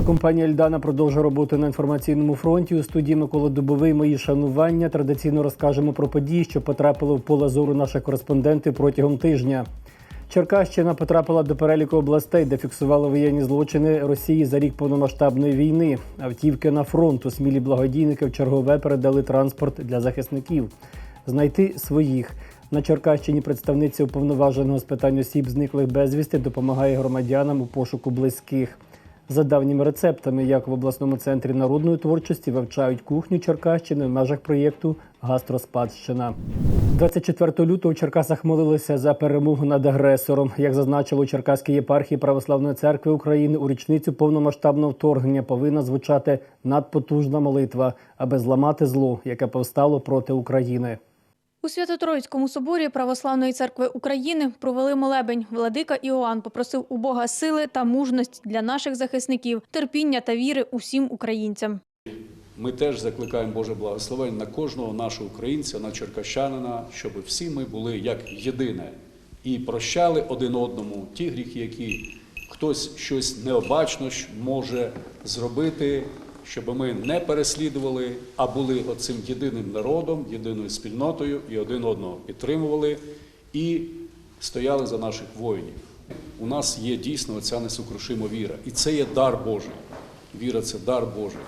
Телекомпанія Ельдана продовжує роботу на інформаційному фронті. У студії Микола Дубовий. Мої шанування. Традиційно розкажемо про події, що потрапили в поле зору наших кореспондентів протягом тижня. Черкащина потрапила до переліку областей, де фіксували воєнні злочини Росії за рік повномасштабної війни. Автівки на фронт у смілі благодійники в чергове передали транспорт для захисників. Знайти своїх на Черкащині представниця уповноваженого з питань осіб зниклих безвісти допомагає громадянам у пошуку близьких. За давніми рецептами, як в обласному центрі народної творчості вивчають кухню Черкащини в межах проєкту Гастроспадщина. 24 лютого в Черкасах молилися за перемогу над агресором. Як зазначили у Черкаській єпархії Православної церкви України, у річницю повномасштабного вторгнення повинна звучати надпотужна молитва, аби зламати зло, яке повстало проти України. У Свято-Троїцькому соборі Православної церкви України провели молебень. Владика Іоанн попросив у Бога сили та мужності для наших захисників, терпіння та віри усім українцям. Ми теж закликаємо Боже благословення на кожного нашого українця, на черкащанина, щоб всі ми були як єдине і прощали один одному ті гріхи, які хтось щось необачно може зробити, щоб ми не переслідували, а були оцим єдиним народом, єдиною спільнотою і один одного підтримували і стояли за наших воїнів. У нас є дійсно ця несокрушима віра, і це є дар Божий. Віра це дар Божий.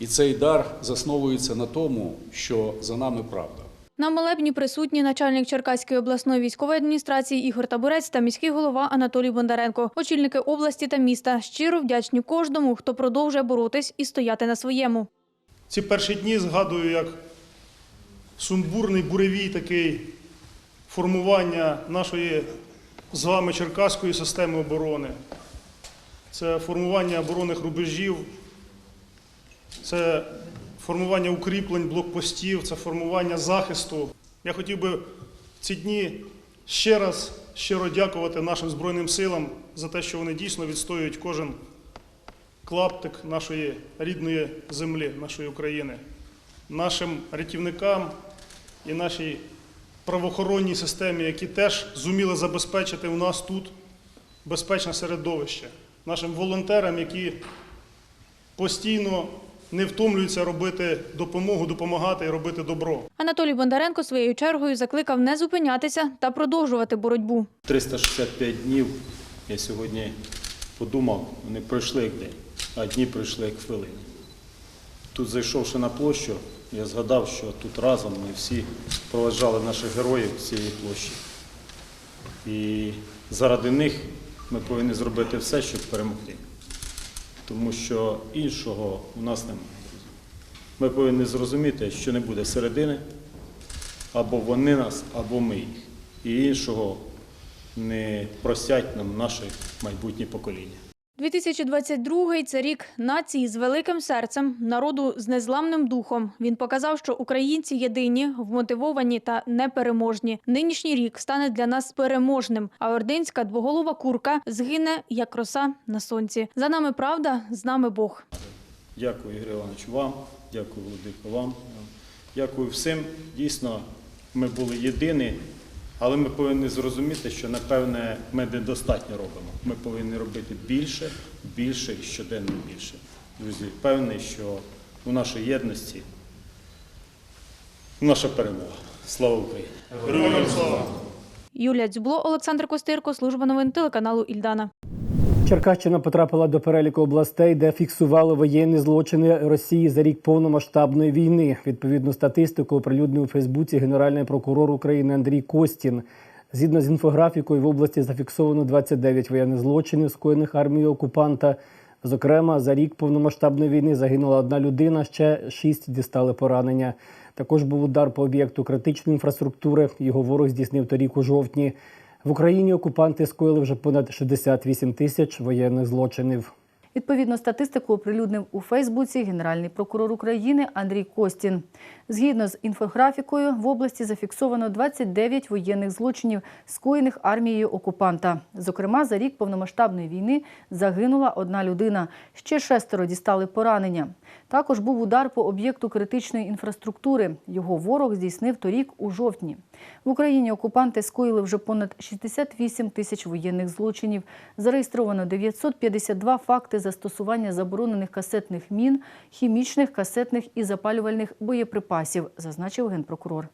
І цей дар засновується на тому, що за нами правда. На молебні присутні начальник Черкаської обласної військової адміністрації Ігор Табурець та міський голова Анатолій Бондаренко. Очільники області та міста щиро вдячні кожному, хто продовжує боротись і стояти на своєму. Ці перші дні згадую як сумбурний буревій такий формування нашої з вами черкаської системи оборони. Це формування оборонних рубежів, це формування укріплень, блокпостів, це формування захисту. Я хотів би в ці дні ще раз щиро дякувати нашим Збройним силам за те, що вони дійсно відстоюють кожен клаптик нашої рідної землі, нашої України, нашим рятівникам і нашій правоохоронній системі, які теж зуміли забезпечити у нас тут безпечне середовище, нашим волонтерам, які постійно не втомлюються робити допомогу, допомагати і робити добро. Анатолій Бондаренко своєю чергою закликав не зупинятися та продовжувати боротьбу. 365 днів я сьогодні подумав, вони пройшли як день, а дні пройшли як хвилини. Тут, зайшовши на площу, я згадав, що тут разом ми всі проведжали наших героїв цієї площі. І заради них ми повинні зробити все, щоб перемогти. Тому що іншого у нас немає. Ми повинні зрозуміти, що не буде середини, або вони нас, або ми їх. І іншого не просять нам наші майбутні покоління. 2022 – це рік нації з великим серцем, народу з незламним духом. Він показав, що українці єдині, вмотивовані та непереможні. Нинішній рік стане для нас переможним. А ординська двоголова курка згине як роса на сонці. За нами правда, з нами Бог. Дякую, Ігор Іванович, вам, дякую, Володико, вам. Дякую всім. Дійсно, ми були єдині, але ми повинні зрозуміти, що, напевне, ми недостатньо робимо. Ми повинні робити більше, більше і щоденно більше. Друзі, певний, що у нашій єдності наша перемога. Слава Україні! Героям слава! Юлія Дзюбло, Олександр Костирко, служба новин телеканалу Ільдана. Черкащина потрапила до переліку областей, де фіксували воєнні злочини Росії за рік повномасштабної війни. Відповідну статистику оприлюднив у Фейсбуці генеральний прокурор України Андрій Костін. Згідно з інфографікою, в області зафіксовано 29 воєнних злочинів, скоєних армією окупанта. Зокрема, за рік повномасштабної війни загинула одна людина, ще шість дістали поранення. Також був удар по об'єкту критичної інфраструктури. Його ворог здійснив торік у жовтні. В Україні окупанти скоїли вже понад 68 тисяч воєнних злочинів. Відповідну статистику оприлюднив у Фейсбуці генеральний прокурор України Андрій Костін. Згідно з інфографікою, в області зафіксовано 29 воєнних злочинів, скоєних армією окупанта. Зокрема, за рік повномасштабної війни загинула одна людина. Ще шестеро дістали поранення. Також був удар по об'єкту критичної інфраструктури. Його ворог здійснив торік у жовтні. В Україні окупанти скоїли вже понад 68 тисяч воєнних злочинів. Зареєстровано 952 факти застосування заборонених касетних мін, хімічних, касетних і запалювальних боєприпасів, зазначив генпрокурор.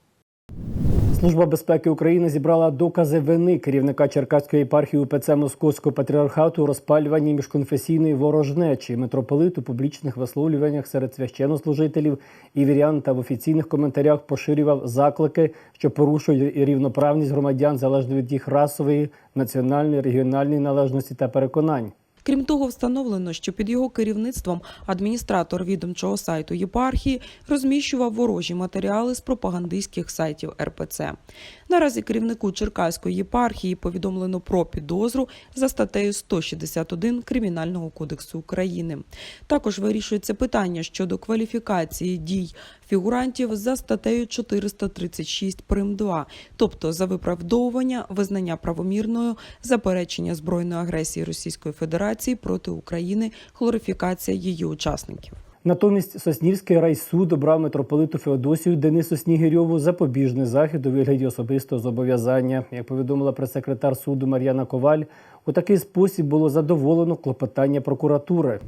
Служба безпеки України зібрала докази вини керівника Черкаської єпархії УПЦ Московського патріархату у розпалюванні міжконфесійної ворожнечі. Митрополит у публічних висловлюваннях серед священнослужителів і вірян та в офіційних коментарях поширював заклики, що порушують рівноправність громадян залежно від їх расової, національної, регіональної належності та переконань. Крім того, встановлено, що під його керівництвом адміністратор відомчого сайту єпархії розміщував ворожі матеріали з пропагандистських сайтів РПЦ. Наразі керівнику Черкаської єпархії повідомлено про підозру за статтею 161 Кримінального кодексу України. Також вирішується питання щодо кваліфікації дій фігурантів за статтею 436 прим. 2, тобто за виправдовування, визнання правомірною, заперечення збройної агресії Російської Федерації проти України, хлорифікація її учасників. Натомість Соснівський райсуд обрав митрополиту Феодосію Денису Снігирьову запобіжний захід у вигляді особистого зобов'язання. Як повідомила прес-секретар суду Мар'яна Коваль, у такий спосіб було задоволено клопотання прокуратури.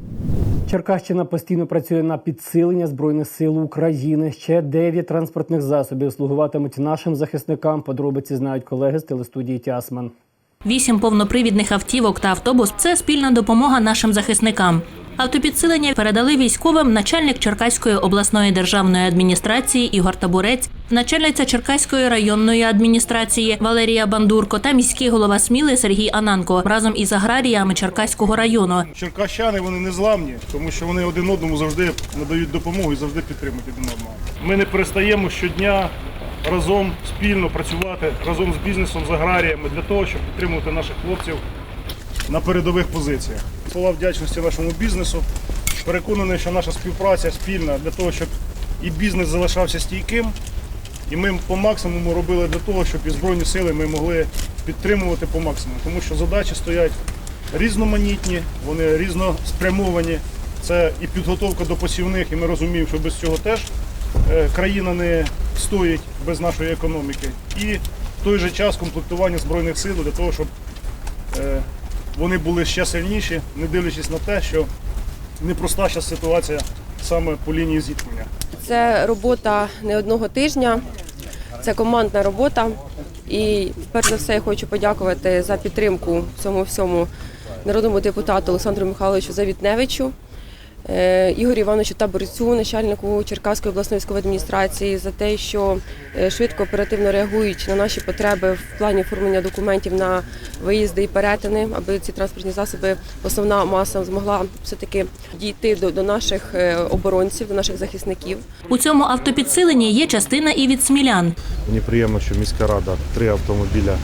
Черкащина постійно працює на підсилення збройних сил України. Ще дев'ять транспортних засобів слугуватимуть нашим захисникам. Подробиці знають колеги з телестудії Тясман. Вісім повнопривідних автівок та автобус це спільна допомога нашим захисникам. Автопідсилення передали військовим начальник Черкаської обласної державної адміністрації Ігор Табурець, начальниця Черкаської районної адміністрації Валерія Бандурко та міський голова Сміли Сергій Ананко разом із аграріями Черкаського району. Черкащани вони незламні, тому що вони один одному завжди надають допомогу і завжди підтримують один одного. Ми не перестаємо щодня разом спільно працювати разом з бізнесом, з аграріями для того, щоб підтримувати наших хлопців на передових позиціях. Слова вдячності нашому бізнесу. Переконаний, що наша співпраця спільна для того, щоб і бізнес залишався стійким, і ми по максимуму робили для того, щоб і збройні сили ми могли підтримувати по максимуму, тому що задачі стоять різноманітні, вони різноспрямовані. Це і підготовка до посівних, і ми розуміємо, що без цього теж е, країна не стоїть без нашої економіки. І в той же час комплектування збройних сил для того, щоб е, вони були ще сильніші, не дивлячись на те, що непроста зараз ситуація саме по лінії зіткнення. Це робота не одного тижня, це командна робота. І перш за все я хочу подякувати за підтримку цьому всьому народному депутату Олександру Михайловичу Завітневичу, Ігорю Івановичу Таборцю, начальнику Черкаської обласної військової адміністрації, за те, що е, швидко оперативно реагують на наші потреби в плані оформлення документів на виїзди і перетини, аби ці транспортні засоби, основна маса змогла все-таки дійти до, до наших е, оборонців, до наших захисників. У цьому автопідсиленні є частина і від смілян. Мені приємно, що міська рада три автомобіля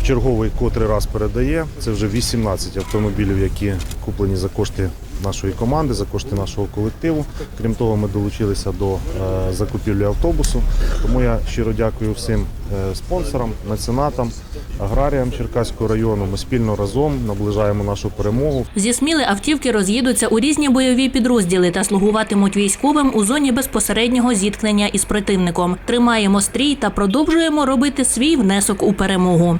в черговий котрий раз передає. Це вже 18 автомобілів, які куплені за кошти нашої команди, за кошти нашого колективу. Крім того, ми долучилися до е, закупівлі автобусу. Тому я щиро дякую всім е, спонсорам, меценатам, аграріям Черкаського району. Ми спільно разом наближаємо нашу перемогу. Зі сміли автівки роз'їдуться у різні бойові підрозділи та слугуватимуть військовим у зоні безпосереднього зіткнення із противником. Тримаємо стрій та продовжуємо робити свій внесок у перемогу.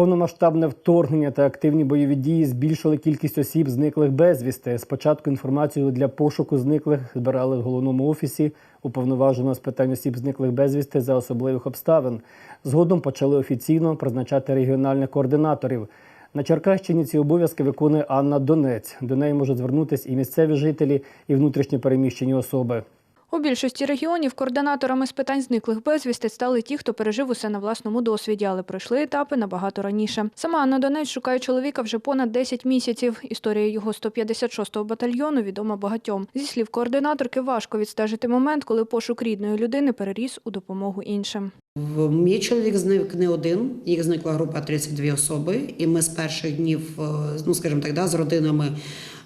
Повномасштабне вторгнення та активні бойові дії збільшили кількість осіб, зниклих безвісти. Спочатку інформацію для пошуку зниклих збирали в головному офісі уповноваженого з питань осіб зниклих безвісти за особливих обставин. Згодом почали офіційно призначати регіональних координаторів. На Черкащині ці обов'язки виконує Анна Донець. До неї можуть звернутися і місцеві жителі, і внутрішньо переміщені особи. У більшості регіонів координаторами з питань зниклих безвісти стали ті, хто пережив усе на власному досвіді, але пройшли етапи набагато раніше. Сама Анна Донець шукає чоловіка вже понад 10 місяців. Історія його 156-го батальйону відома багатьом. Зі слів координаторки, важко відстежити момент, коли пошук рідної людини переріс у допомогу іншим. Мій чоловік зник не один, їх зникла група 32 особи, і ми з перших днів, е, ну скажімо так, да, з родинами.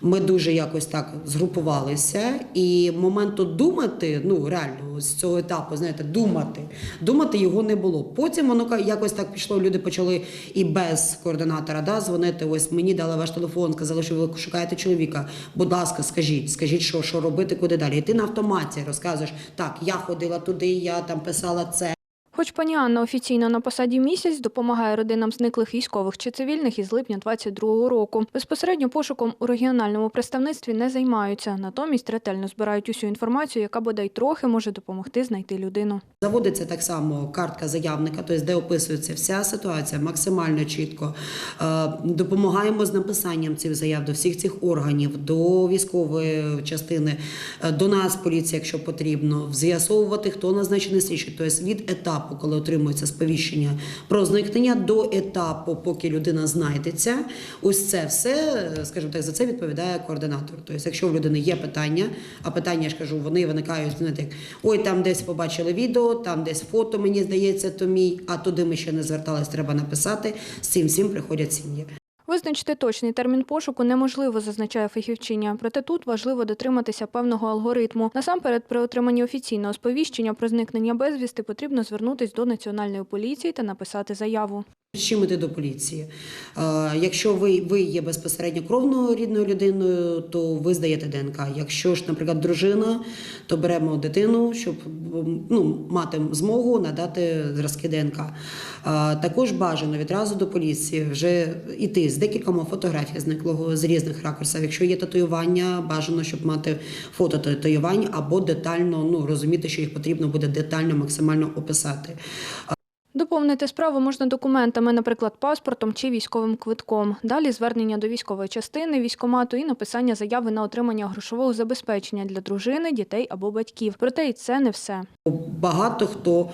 Ми дуже якось так згрупувалися, і моменту думати, ну реально з цього етапу, знаєте, думати, думати його не було. Потім воно якось так пішло. Люди почали і без координатора да, дзвонити. Ось мені дали ваш телефон, сказали, що ви шукаєте чоловіка. Будь ласка, скажіть, скажіть, що, що робити, куди далі. І ти на автоматі розказуєш, так, я ходила туди, я там писала це. Хоч пані Анна офіційно на посаді місяць допомагає родинам зниклих військових чи цивільних із липня 22-го року. Безпосередньо пошуком у регіональному представництві не займаються, натомість ретельно збирають усю інформацію, яка бодай трохи може допомогти знайти людину. Заводиться так само картка заявника, тобто де описується вся ситуація максимально чітко. Е, Допомагаємо з написанням цих заяв до всіх цих органів, до військової частини, е, до нас, поліції, якщо потрібно, з'ясовувати, хто назначений слідчий. Тобто від етапу, коли отримується сповіщення про зникнення, до етапу, поки людина знайдеться, ось це все, скажімо так, за це відповідає координатор. Тобто, якщо у людини є питання, а питання я ж кажу, вони виникають знаєте, як, ой, там десь побачили відео, там десь фото, мені здається, то мій, а туди ми ще не звертались, треба написати. З цим всім приходять сім'ї. Визначити точний термін пошуку неможливо, зазначає фахівчиня. Проте тут важливо дотриматися певного алгоритму. Насамперед, при отриманні офіційного сповіщення про зникнення безвісти потрібно звернутись до національної поліції та написати заяву. З чим іти до поліції? Е, Якщо ви, ви є безпосередньо кровною рідною людиною, то ви здаєте ДНК. Якщо ж, наприклад, дружина, то беремо дитину, щоб ну, мати змогу надати зразки ДНК. Е, Також бажано відразу до поліції вже йти з декількома фотографій зниклого з різних ракурсів. Якщо є татуювання, бажано, щоб мати фото татуювань або детально ну, розуміти, що їх потрібно буде детально максимально описати. Доповнити справу можна документами, наприклад, паспортом чи військовим квитком. Далі звернення до військової частини, військомату і написання заяви на отримання грошового забезпечення для дружини, дітей або батьків. Проте і це не все. Багато хто.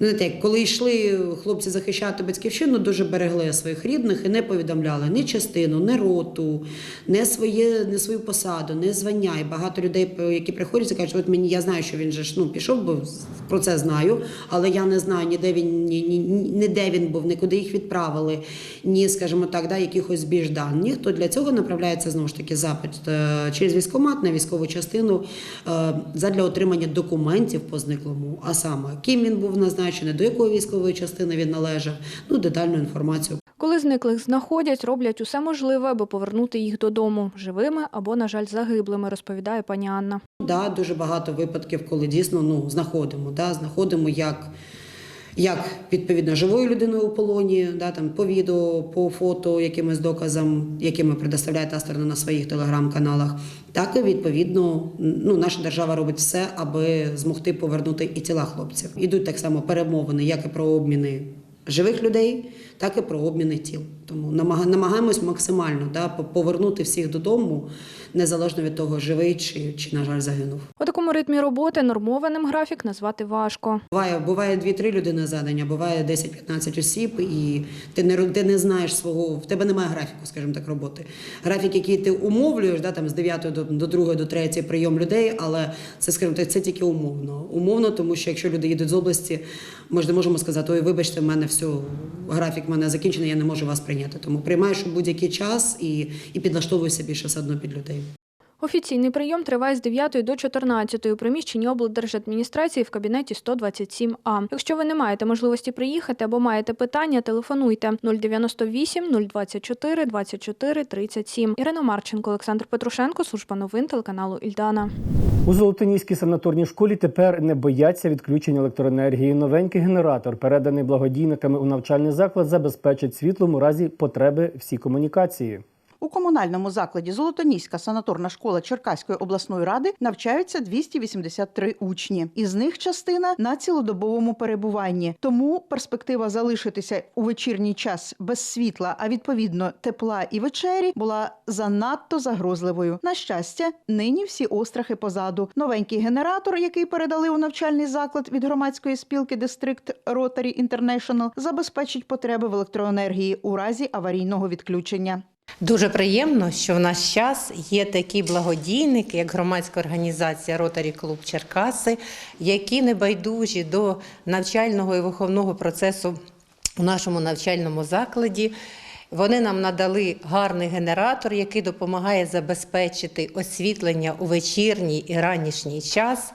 Знаєте, коли йшли хлопці захищати батьківщину, дуже берегли своїх рідних і не повідомляли ні частину, ні роту, не своє, не свою посаду, не звання. І багато людей, які приходять, і кажуть, от мені я знаю, що він же ж ну пішов, бо про це знаю, але я не знаю ні де він, ні, ні, ні де він був, ні куди їх відправили, ні, скажімо так, да, якихось більш даних. То для цього направляється знову ж таки запит е, через військкомат на військову частину е, задля отримання документів по зниклому, а саме ким він був назначений, до якої військової частини він належав, ну детальну інформацію. Коли зниклих знаходять, роблять усе можливе, аби повернути їх додому живими або, на жаль, загиблими, розповідає пані Анна. Да, дуже багато випадків, коли дійсно ну, знаходимо. Да, знаходимо як, як відповідно живою людиною у полоні, да, там, по відео, по фото, якимось доказам, якими предоставляє та сторона на своїх телеграм-каналах, так і відповідно ну, наша держава робить все, аби змогти повернути і тіла хлопців. Ідуть так само перемовини, як і про обміни живих людей, так і про обміни тіл. Тому намага- намагаємось максимально да, по- повернути всіх додому, незалежно від того, живий чи, чи на жаль, загинув. У такому ритмі роботи нормованим графік назвати важко. Буває, буває 2-3 людини за день, а буває 10-15 осіб, і ти не, ти не знаєш свого, в тебе немає графіку, скажімо так, роботи. Графік, який ти умовлюєш, да, там, з 9 до, до 2 до 3 прийом людей, але це, скажімо так, це тільки умовно. Умовно, тому що якщо люди їдуть з області, ми ж не можемо сказати, ой, вибачте, в мене все, графік в мене закінчений, я не можу вас прийняти. Тому приймаєш у будь-який час і, і підлаштовуєшся більше все одно під людей. Офіційний прийом триває з 9 до 14 у приміщенні облдержадміністрації в кабінеті 127А. Якщо ви не маєте можливості приїхати або маєте питання, телефонуйте 098 024 24 37. Ірина Марченко, Олександр Петрушенко, служба новин телеканалу Ільдана. У Золотоніській санаторній школі тепер не бояться відключення електроенергії. Новенький генератор, переданий благодійниками у навчальний заклад, забезпечить світлом у разі потреби всі комунікації. У комунальному закладі Золотоніська санаторна школа Черкаської обласної ради навчаються 283 учні. Із них частина на цілодобовому перебуванні. Тому перспектива залишитися у вечірній час без світла, а відповідно тепла і вечері, була занадто загрозливою. На щастя, нині всі острахи позаду. Новенький генератор, який передали у навчальний заклад від громадської спілки Дистрикт Rotary International, забезпечить потреби в електроенергії у разі аварійного відключення. Дуже приємно, що в наш час є такі благодійники, як громадська організація Ротарі Клуб Черкаси, які небайдужі до навчального і виховного процесу у нашому навчальному закладі. Вони нам надали гарний генератор, який допомагає забезпечити освітлення у вечірній і ранішній час.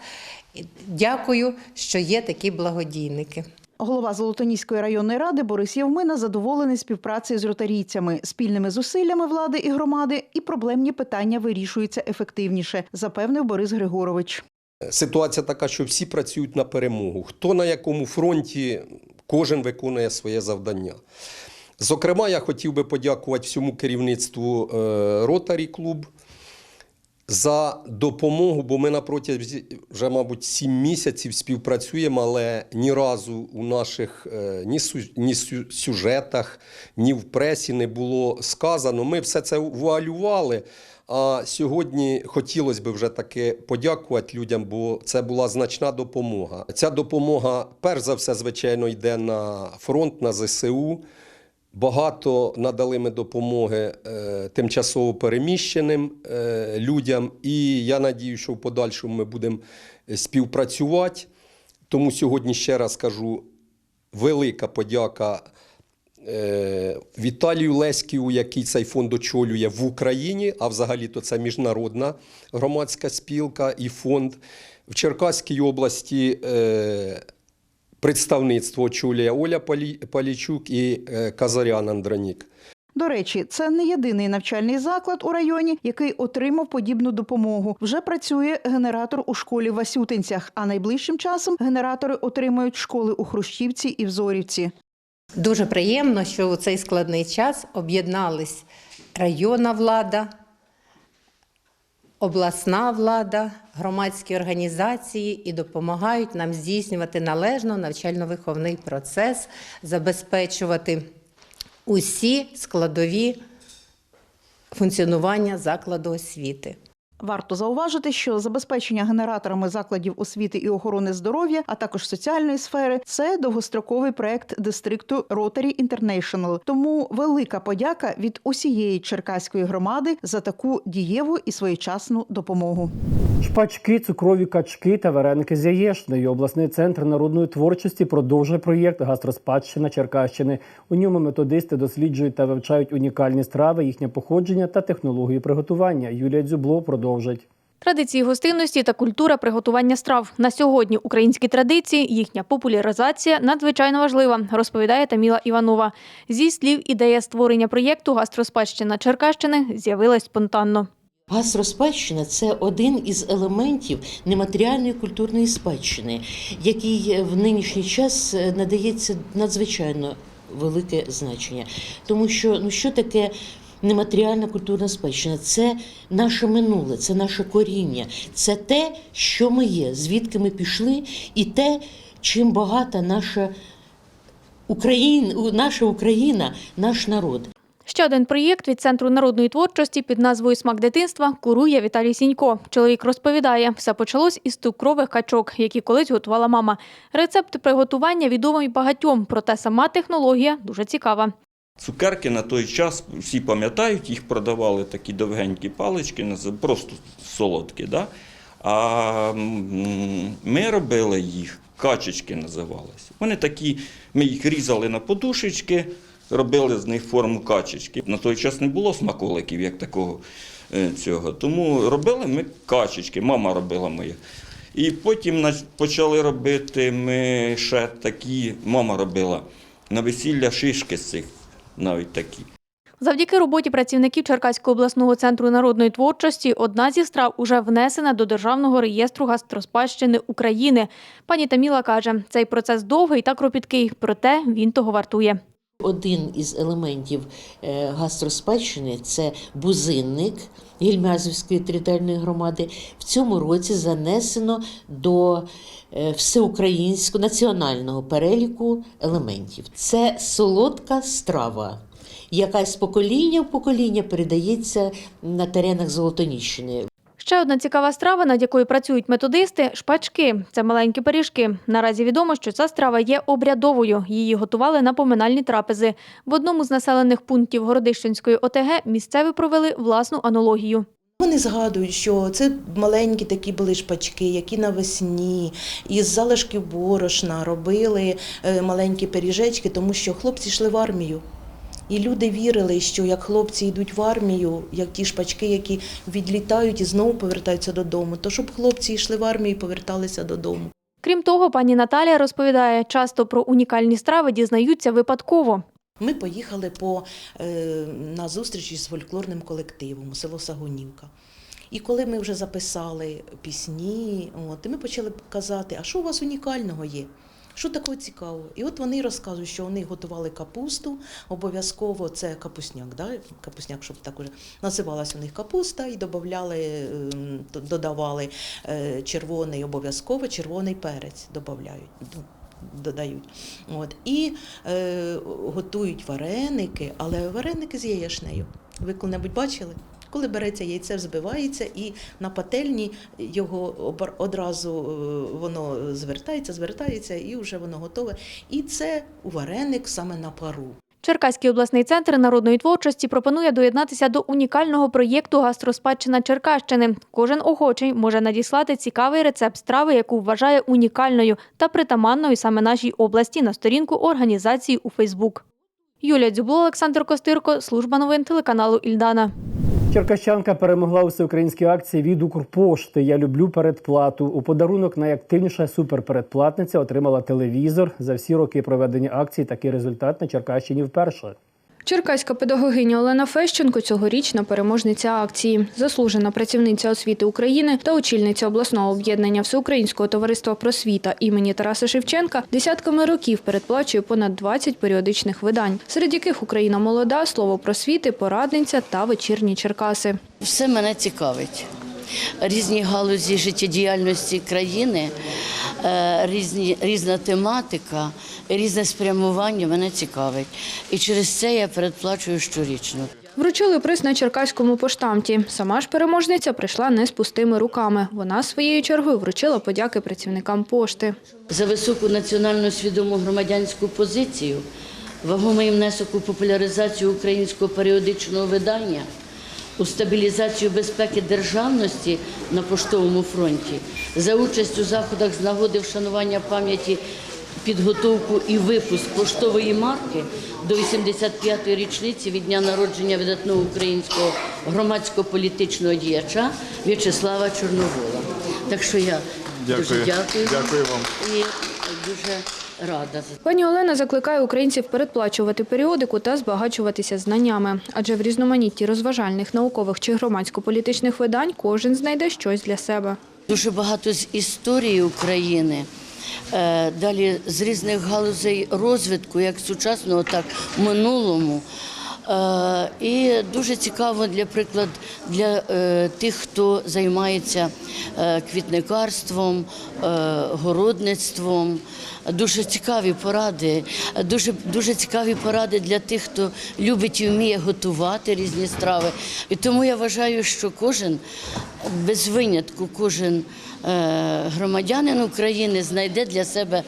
Дякую, що є такі благодійники. Голова Золотоніської районної ради Борис Євмина задоволений співпрацею з ротарійцями, спільними зусиллями влади і громади, і проблемні питання вирішуються ефективніше, запевнив Борис Григорович. Ситуація така, що всі працюють на перемогу. Хто на якому фронті, кожен виконує своє завдання. Зокрема, я хотів би подякувати всьому керівництву Ротарі Клуб за допомогу, бо ми на протязі вже, мабуть, сім місяців співпрацюємо, але ні разу у наших е, ні, ні сюжетах, ні в пресі не було сказано. Ми все це вуалювали. А сьогодні хотілося б вже таки подякувати людям, бо це була значна допомога. Ця допомога, перш за все, звичайно, йде на фронт, на ЗСУ. Багато надали ми допомоги е, тимчасово переміщеним е, людям, і я надію, що в подальшому ми будемо співпрацювати. Тому сьогодні ще раз кажу велика подяка е, Віталію Леськіву, який цей фонд очолює в Україні, а взагалі-то це міжнародна громадська спілка і фонд. В Черкаській області е, представництво очолює Оля Палі- Палічук і е, Казарян Андронік. До речі, це не єдиний навчальний заклад у районі, який отримав подібну допомогу. Вже працює генератор у школі в Васютинцях, а найближчим часом генератори отримають школи у Хрущівці і в Зорівці. Дуже приємно, що у цей складний час об'єднались районна влада, обласна влада, громадські організації і допомагають нам здійснювати належно навчально-виховний процес, забезпечувати усі складові функціонування закладу освіти. Варто зауважити, що забезпечення генераторами закладів освіти і охорони здоров'я, а також соціальної сфери, це довгостроковий проект дистрикту Rotary International. Тому велика подяка від усієї черкаської громади за таку дієву і своєчасну допомогу. Шпачки, цукрові качки та вареники з Яєшнею. Обласний центр народної творчості продовжує проєкт Гастроспадщина Черкащини. У ньому методисти досліджують та вивчають унікальні страви, їхнє походження та технології приготування. Юлія Дзюбло продовжить. Традиції гостинності та культура приготування страв. На сьогодні українські традиції, їхня популяризація надзвичайно важлива, розповідає Таміла Іванова. Зі слів, ідея створення проєкту Гастроспадщина Черкащини з'явилась спонтанно. Гастроспадщина це один із елементів нематеріальної культурної спадщини, який в нинішній час е, надається надзвичайно велике значення. Тому що ну що таке нематеріальна культурна спадщина? Це наше минуле, це наше коріння, це те, що ми є, звідки ми пішли, і те, чим багата наша Україна, наша Україна, наш народ. Ще один проєкт від Центру народної творчості під назвою Смак дитинства курує Віталій Сінько. Чоловік розповідає, все почалось із цукрових качок, які колись готувала мама. Рецепт приготування відомий багатьом, проте сама технологія дуже цікава. Цукерки на той час всі пам'ятають, їх продавали такі довгенькі палички, просто солодкі. Да? А ми робили їх, качечки називалися. Вони такі, ми їх різали на подушечки, робили з них форму качечки. На той час не було смаколиків, як такого е, цього. Тому робили ми качечки, мама робила моя. І потім почали робити ми ще такі, мама робила на весілля шишки з цих навіть такі. Завдяки роботі працівників Черкаського обласного центру народної творчості одна зі страв уже внесена до Державного реєстру гастроспадщини України. Пані Таміла каже, цей процес довгий та кропіткий, проте він того вартує. Один із елементів е, гастроспадщини це бузинник Гільмязівської територіальної громади. В цьому році занесено до е, всеукраїнського національного переліку елементів. Це солодка страва. Яка з покоління в покоління передається на теренах Золотоніщини. Ще одна цікава страва, над якою працюють методисти шпачки. Це маленькі пиріжки. Наразі відомо, що ця страва є обрядовою. Її готували на поминальні трапези. В одному з населених пунктів Городищенської ОТГ місцеві провели власну аналогію. Вони згадують, що це маленькі такі були шпачки, які навесні із залишків борошна робили е, маленькі пиріжечки, тому що хлопці йшли в армію. І люди вірили, що як хлопці йдуть в армію, як ті шпачки, які відлітають і знову повертаються додому, то щоб хлопці йшли в армію і поверталися додому. Крім того, пані Наталія розповідає, часто про унікальні страви дізнаються випадково. Ми поїхали по, е, на зустріч із фольклорним колективом у село Сагунівка. І коли ми вже записали пісні, от, і ми почали казати, а що у вас унікального є? Що такого цікавого? І от вони розказують, що вони готували капусту, обов'язково це капусняк, да? капусняк, щоб так уже називалась у них капуста, і додавали, ем, додавали е, червоний, обов'язково червоний перець додають. Додають. От. І е, готують вареники, але вареники з яєшнею. Ви коли-небудь бачили? Коли береться яйце, взбивається, і на пательні його одразу е, воно звертається, звертається, і вже воно готове. І це вареник саме на пару. Черкаський обласний центр народної творчості пропонує доєднатися до унікального проєкту Гастроспадщина Черкащини. Кожен охочий може надіслати цікавий рецепт страви, яку вважає унікальною та притаманною саме нашій області на сторінку організації у Фейсбук. Юлія Дзюбло, Олександр Костирко, служба новин телеканалу Ільдана. Черкащанка перемогла у всеукраїнській акції від Укрпошти. Я люблю передплату. У подарунок найактивніша суперпередплатниця отримала телевізор. За всі роки проведення акції такий результат на Черкащині вперше. Черкаська педагогиня Олена Фещенко цьогорічна переможниця акції, заслужена працівниця освіти України та очільниця обласного об'єднання Всеукраїнського товариства просвіта імені Тараса Шевченка десятками років передплачує понад 20 періодичних видань, серед яких Україна молода, слово просвіти, порадниця та вечірні Черкаси. Все мене цікавить. Різні галузі життєдіяльності країни, е, різні, різна тематика, різне спрямування мене цікавить. І через це я передплачую щорічно. Вручили приз на Черкаському поштамті. Сама ж переможниця прийшла не з пустими руками. Вона своєю чергою вручила подяки працівникам пошти. За високу національно свідому громадянську позицію, вагомий внесок у популяризацію українського періодичного видання, у стабілізацію безпеки державності на поштовому фронті, за участь у заходах з нагоди вшанування пам'яті підготовку і випуск поштової марки до 85-ї річниці від дня народження видатного українського громадсько-політичного діяча В'ячеслава Чорновола. Так що я дуже Дякую. дякую, вам Дякую вам. і дуже рада. Пані Олена закликає українців передплачувати періодику та збагачуватися знаннями, адже в різноманітті розважальних, наукових чи громадсько-політичних видань кожен знайде щось для себе. Дуже багато з історії України. е, Далі з різних галузей розвитку, як сучасного, так і минулому. Е, І дуже цікаво, для приклад, для е, тих, хто займається е, квітникарством, городництвом. Дуже цікаві поради, дуже, дуже цікаві поради для тих, хто любить і вміє готувати різні страви. І тому я вважаю, що кожен без винятку, кожен громадянин України знайде для себе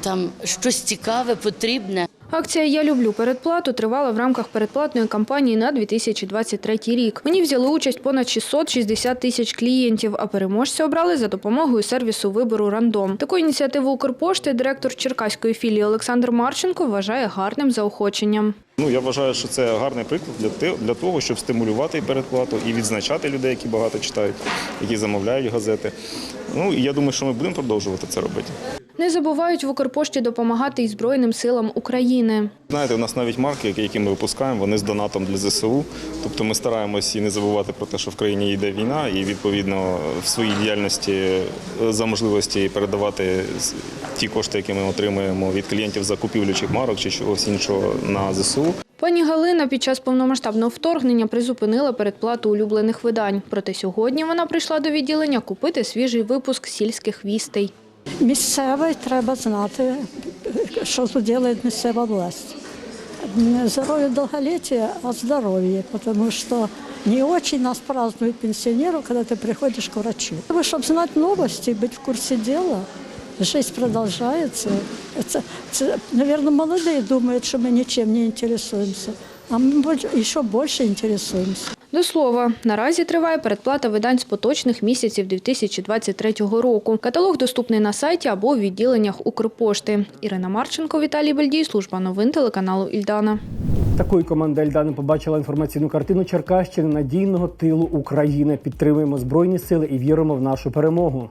там щось цікаве, потрібне. Акція Я люблю передплату тривала в рамках передплатної кампанії на 2023 рік. В ній взяли участь понад 660 тисяч клієнтів, а переможця обрали за допомогою сервісу вибору рандом. Таку ініціативу Укрпошти директор Черкаської філії Олександр Марченко вважає гарним заохоченням. Ну я вважаю, що це гарний приклад для для того, щоб стимулювати передплату і відзначати людей, які багато читають, які замовляють газети. Ну і я думаю, що ми будемо продовжувати це робити. Не забувають в Укрпошті допомагати і Збройним силам України. Знаєте, у нас навіть марки, які- ми випускаємо, вони з донатом для ЗСУ. Тобто ми стараємось і не забувати про те, що в країні йде війна, і відповідно в своїй діяльності е, за можливості передавати ті кошти, які ми отримуємо від клієнтів закупівлячих марок чи чогось іншого на ЗСУ. Пані Галина під час повномасштабного вторгнення призупинила передплату улюблених видань. Проте сьогодні вона прийшла до відділення купити свіжий випуск сільських вістей. Місцевий треба знати, що тут робить місцева власть. Не здоров'я довголіття, а здоров'я, тому що Не очень нас празднуют пенсионеров, когда ты приходишь к врачу. Чтобы знать новости, быть в курсе дела, жизнь продолжается. Это, это, наверное, молодые думают, что мы ничем не интересуемся, а мы больше- еще больше интересуемся. До слова, наразі триває передплата видань з поточних місяців 2023 року. Каталог доступний на сайті або у відділеннях Укрпошти. Ірина Марченко, Віталій Бельдій, служба новин телеканалу Ільдана. Такою команда Ельдани побачила інформаційну картину Черкащини надійного тилу України. Підтримуємо збройні сили і віримо в нашу перемогу.